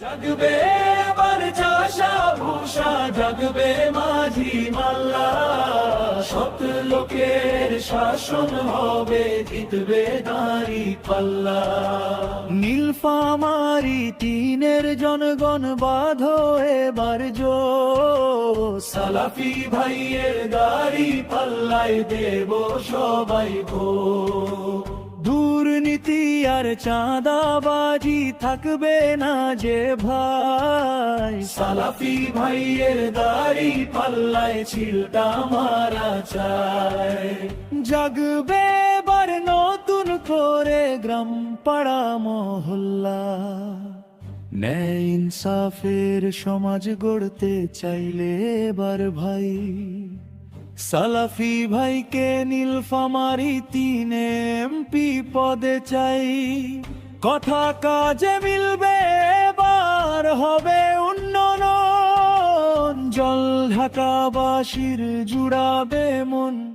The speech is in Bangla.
জাগবে চাষা ভূষা, জাগবে মাঝি মাল্লা। সত লোকের শাসন হবে, জিতবে দাঁড়ি পাল্লা। নীলফামারি তিনের জনগণ বাঁধো এবার জো সালাফি ভাইয়ের গাড়ি পাল্লায় দেব সবাই ভো দুর্নীতি আর চাঁদাবাজি থাকবে না যে ভাই। সালাফি ভাইয়ের দাড়ি পাল্লায় ছিলটা মারা চায় জাগবে এবার নতুন করে গ্রাম পাড়া মহল্লা। ন্যায় ইনসাফের সমাজ গড়তে চাইলে এবার ভাই। সালাফি ভাইকে নীলফামারি তিন এমপি পদে চাই। কথা কাজে মিলবে এবার হবে উন্নয়ন। জল ঢাকাবাসীর জুড়াবে মন।